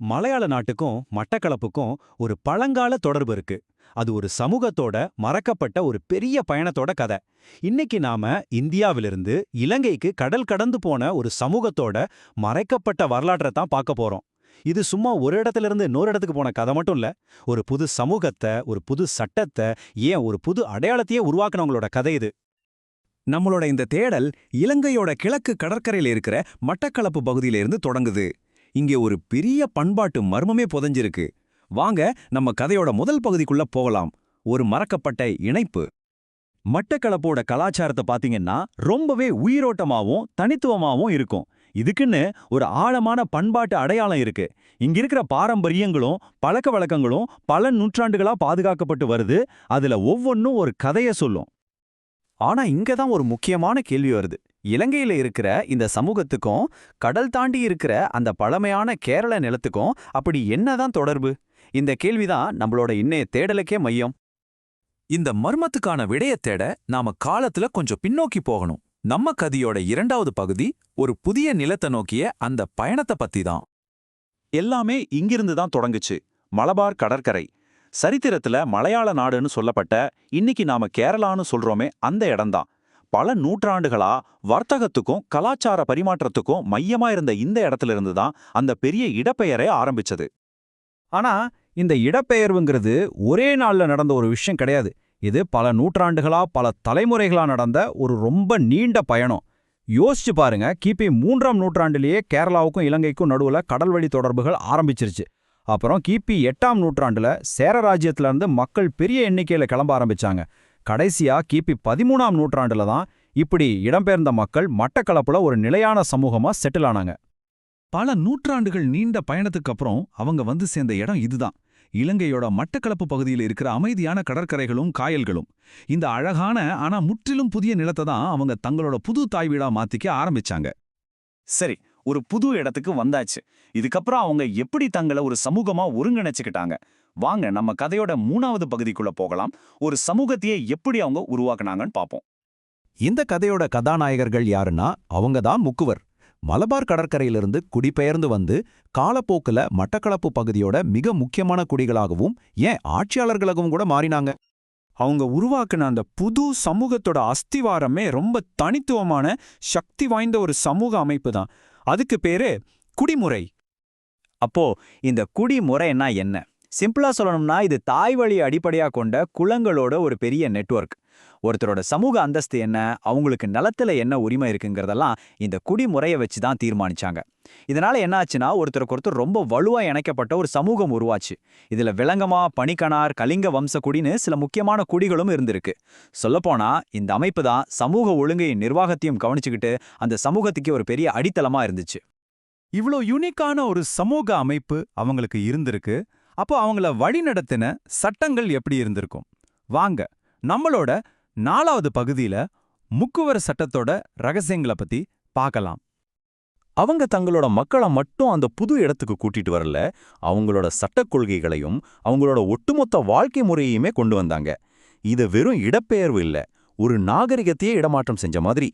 மலையாள நாட்டுக்கும் மட்டக்களப்புக்கும் ஒரு பழங்கால தொடர்பு இருக்கு. அது ஒரு சமூகத்தோட மறக்கப்பட்ட ஒரு பெரிய பயணத்தோட கதை. இன்னைக்கு நாம இந்தியாவிலிருந்து இலங்கைக்கு கடல் கடந்து போன ஒரு சமூகத்தோட மறைக்கப்பட்ட வரலாற்றை தான் பார்க்க போறோம். இது சும்மா ஒரு இடத்துல இருந்து இன்னொரு இடத்துக்கு போன கதை மட்டும் இல்ல ஒரு புது சமூகத்தை ஒரு புது சட்டத்தை ஏன் ஒரு புது அடையாளத்தையே உருவாக்குனவங்களோட கதை இது. நம்மளோட இந்த தேடல் இலங்கையோட கிழக்கு கடற்கரையில இருக்கிற மட்டக்களப்பு பகுதியில இருந்து தொடங்குது. இங்கே ஒரு பெரிய பண்பாட்டு மர்மமே புதஞ்சிருக்கு. வாங்க நம்ம கதையோட முதல் பகுதிக்குள்ள போகலாம். ஒரு மறக்கப்பட்ட இணைப்பு. மட்டக்களப்போட கலாச்சாரத்தை பாத்தீங்கன்னா ரொம்பவே உயிரோட்டமாவும் தனித்துவமாவும் இருக்கும். இதுக்குன்னு ஒரு ஆழமான பண்பாட்டு அடையாளம் இருக்கு. இங்க இருக்கிற பாரம்பரியங்களும் பழக்க வழக்கங்களும் பல நூற்றாண்டுகளா பாதுகாக்கப்பட்டு வருது. அதுல ஒவ்வொன்றும் ஒரு கதைய சொல்லும். ஆனா இங்க தான் ஒரு முக்கியமான கேள்வி வருது. இலங்கையில இருக்கிற இந்த சமூகத்துக்கும் கடல் தாண்டி இருக்கிற அந்த பழமையான கேரள நிலத்துக்கும் அப்படி என்னதான் தொடர்பு? இந்த கேள்விதான் நம்மளோட இன்னைய தேடலுக்கே மையம். இந்த மர்மத்துக்கான விடயத் தேட நாம காலத்துல கொஞ்சம் பின்னோக்கி போகணும். நம்ம கதியோட இரண்டாவது பகுதி ஒரு புதிய நிலத்தை நோக்கிய அந்த பயணத்தை பத்தி தான் எல்லாமே இங்கிருந்து தான் தொடங்குச்சு. மலபார் கடற்கரை. சரித்திரத்துல மலையாள நாடுன்னு சொல்லப்பட்ட இன்னைக்கு நாம கேரளான்னு சொல்றோமே அந்த இடம்தான். பல நூற்றாண்டுகளா வர்த்தகத்துக்கும் கலாச்சார பரிமாற்றத்துக்கும் மையமா இருந்த இந்த இடத்துல இருந்து தான் அந்த பெரிய இடப்பெயரே ஆரம்பிச்சது. ஆனா இந்த இடப்பெயர்வுங்கிறது ஒரே நாள்ல நடந்த ஒரு விஷயம் கிடையாது. இது பல நூற்றாண்டுகளா பல தலைமுறைகளா நடந்த ஒரு ரொம்ப நீண்ட பயணம். யோசிச்சு பாருங்க கிபி மூன்றாம் நூற்றாண்டிலேயே கேரளாவுக்கும் இலங்கைக்கும் நடுவுல கடல்வழி தொடர்புகள் ஆரம்பிச்சிருச்சு. அப்புறம் கிபி எட்டாம் நூற்றாண்டுல சேர ராஜ்யத்துல இருந்து மக்கள் பெரிய எண்ணிக்கையில கிளம்ப ஆரம்பிச்சாங்க. கடைசியா கிபி பதிமூணாம் நூற்றாண்டுல தான் இப்படி இடம்பெயர்ந்த மக்கள் மட்டக்களப்புல ஒரு நிலையான சமூகமா செட்டில் ஆனாங்க. பல நூற்றாண்டுகள் நீண்ட பயணத்துக்கு அப்புறம் அவங்க வந்து சேர்ந்த இடம் இதுதான். இலங்கையோட மட்டக்களப்பு பகுதியில் இருக்கிற அமைதியான கடற்கரைகளும் காயல்களும். இந்த அழகான ஆனா முற்றிலும் புதிய நிலத்தை தான் அவங்க தங்களோட புது தாய் வீடா மாத்திக்க ஆரம்பிச்சாங்க. சரி ஒரு புது இடத்துக்கு வந்தாச்சு. இதுக்கப்புறம் அவங்க எப்படி தங்களை ஒரு சமூகமா ஒருங்கிணைச்சுக்கிட்டாங்க? வாங்க நம்ம கதையோட மூணாவது பகுதிக்குள்ள போகலாம். ஒரு சமூகத்தையே எப்படி அவங்க உருவாக்குனாங்கன்னு பார்ப்போம். இந்த கதையோட கதாநாயகர்கள் யாருன்னா அவங்க தான் முக்குவர். மலபார் கடற்கரையிலிருந்து குடிபெயர்ந்து வந்து காலப்போக்குல மட்டக்களப்பு பகுதியோட மிக முக்கியமான குடிகளாகவும் ஏன் ஆட்சியாளர்களாகவும் கூட மாறினாங்க. அவங்க உருவாக்குன அந்த புது சமூகத்தோட அஸ்திவாரமே ரொம்ப தனித்துவமான சக்தி வாய்ந்த ஒரு சமூக அமைப்பு தான். அதுக்கு பேரு குடிமுறை. அப்போ இந்த குடிமுறைன்னா என்ன? சிம்பிளா சொல்லணும்னா இது தாய்வழி அடிப்படையா கொண்ட குளங்களோட ஒரு பெரிய நெட்வொர்க். ஒருத்தரோட சமூக அந்தஸ்து என்ன அவங்களுக்கு நிலத்துல என்ன உரிமை இருக்குங்கிறதெல்லாம் இந்த குடிமுறையை வச்சு தான் தீர்மானிச்சாங்க. இதனால என்ன ஆச்சுன்னா ஒருத்தருக்கு ஒருத்தர் ரொம்ப வலுவா இணைக்கப்பட்ட ஒரு சமூகம் உருவாச்சு. இதுல விலங்கமா பனிக்கனார் கலிங்க வம்ச குடின்னு சில முக்கியமான குடிகளும் இருந்திருக்கு. சொல்லப்போனா இந்த அமைப்பு தான் சமூக ஒழுங்கையின் நிர்வாகத்தையும் கவனிச்சுக்கிட்டு அந்த சமூகத்துக்கு ஒரு பெரிய அடித்தளமா இருந்துச்சு. இவ்ளோ யூனிக்கான ஒரு சமூக அமைப்பு அவங்களுக்கு இருந்திருக்கு. அப்போ அவங்கள வழிநடத்தின சட்டங்கள் எப்படி இருந்திருக்கும்? வாங்க நம்மளோட நாலாவது பகுதியில முக்குவர சட்டத்தோட ரகசியங்களை பத்தி பார்க்கலாம் அவங்க தங்களோட மக்களை மட்டும் அந்த புது இடத்துக்கு கூட்டிட்டு வரல அவங்களோட சட்டக் கொள்கைகளையும் அவங்களோட ஒட்டுமொத்த வாழ்க்கை முறையுமே கொண்டு வந்தாங்க. இது வெறும் இடப்பெயர்வு இல்ல ஒரு நாகரிகத்தையே இடமாற்றம் செஞ்ச மாதிரி.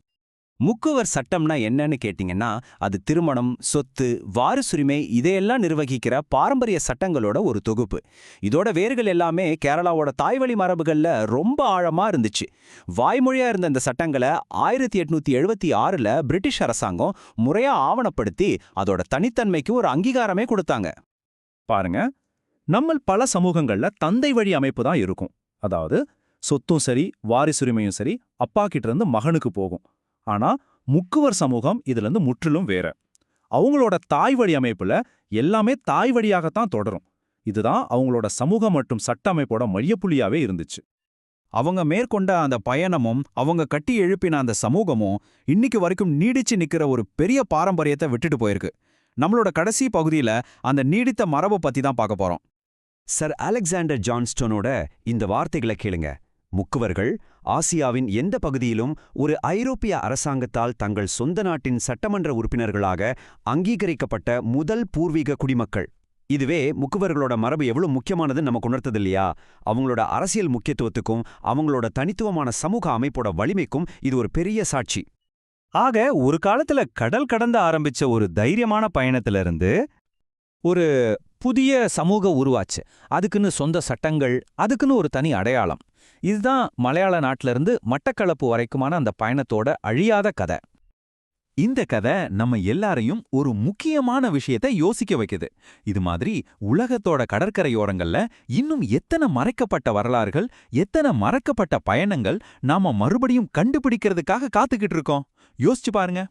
முக்குவர் சட்டம்னா என்னன்னு கேட்டிங்கன்னா அது திருமணம் சொத்து வாரிசுரிமை இதையெல்லாம் நிர்வகிக்கிற பாரம்பரிய சட்டங்களோட ஒரு தொகுப்பு. இதோட வேர்கள் எல்லாமே கேரளாவோட தாய்வழி மரபுகள்ல ரொம்ப ஆழமா இருந்துச்சு. வாய்மொழியா இருந்த இந்த சட்டங்களை ஆயிரத்தி எட்நூத்தி எழுபத்தி ஆறுல பிரிட்டிஷ் அரசாங்கம் முறையா ஆவணப்படுத்தி அதோட தனித்தன்மைக்கு ஒரு அங்கீகாரமே கொடுத்தாங்க. பாருங்க. நம்மள் பல சமூகங்கள்ல தந்தை வழி அமைப்பு தான் இருக்கும். அதாவது சொத்தும் சரி வாரிசுரிமையும் சரி அப்பா கிட்ட இருந்து மகனுக்கு போகும். ஆனா முக்குவர் சமூகம் இதுல இருந்து முற்றிலும் வேற. அவங்களோட தாய் வழி அமைப்புல எல்லாமே தாய் வழியாகத்தான் தொடரும். இதுதான் அவங்களோட சமூக மற்றும் சட்ட அமைப்போட மையப்புள்ளியாவே இருந்துச்சு. அவங்க மேற்கொண்ட அந்த பயணமும் அவங்க கட்டி எழுப்பின அந்த சமூகமும் இன்னைக்கு வரைக்கும் நீடிச்சு நிக்கிற ஒரு பெரிய பாரம்பரியத்தை விட்டுட்டு போயிருக்கு. நம்மளோட கடைசி பகுதியில அந்த நீடித்த மரபை பத்தி தான் பார்க்க போறோம். சர் அலெக்சாண்டர் ஜான்ஸ்டோனோட இந்த வார்த்தைகளை கேளுங்க. முக்குவர்கள் ஆசியாவின் எந்த பகுதியிலும் ஒரு ஐரோப்பிய அரசாங்கத்தால் தங்கள் சொந்த நாட்டின் சட்டமன்ற உறுப்பினர்களாக அங்கீகரிக்கப்பட்ட முதல் பூர்வீக குடிமக்கள். இதுவே முக்குவர்களோட மரபு எவ்வளவு முக்கியமானதுன்னு நமக்கு உணர்த்தது இல்லையா அவங்களோட அரசியல் முக்கியத்துவத்துக்கும் அவங்களோட தனித்துவமான சமூக அமைப்போட வலிமைக்கும் இது ஒரு பெரிய சாட்சி. ஆக ஒரு காலத்துல கடல் கடந்து ஆரம்பிச்ச ஒரு தைரியமான பயணத்துல இருந்து ஒரு புதிய சமூக உருவாச்சு. அதுக்குன்னு சொந்த சட்டங்கள் அதுக்குன்னு ஒரு தனி அடையாளம். இதுதான் மலையாள நாட்டிலிருந்து மட்டக்களப்பு வரைக்குமான அந்த பயணத்தோட அழியாத கதை. இந்த கதை நம்ம எல்லாரையும் ஒரு முக்கியமான விஷயத்தை யோசிக்க வைக்குது. இது மாதிரி உலகத்தோட கடற்கரையோரங்கள்ல இன்னும் எத்தனை மறைக்கப்பட்ட வரலாறுகள் எத்தனை மறக்கப்பட்ட பயணங்கள் நாம மறுபடியும் கண்டுபிடிக்கிறதுக்காக காத்துக்கிட்டு இருக்கோம். யோசிச்சு பாருங்க.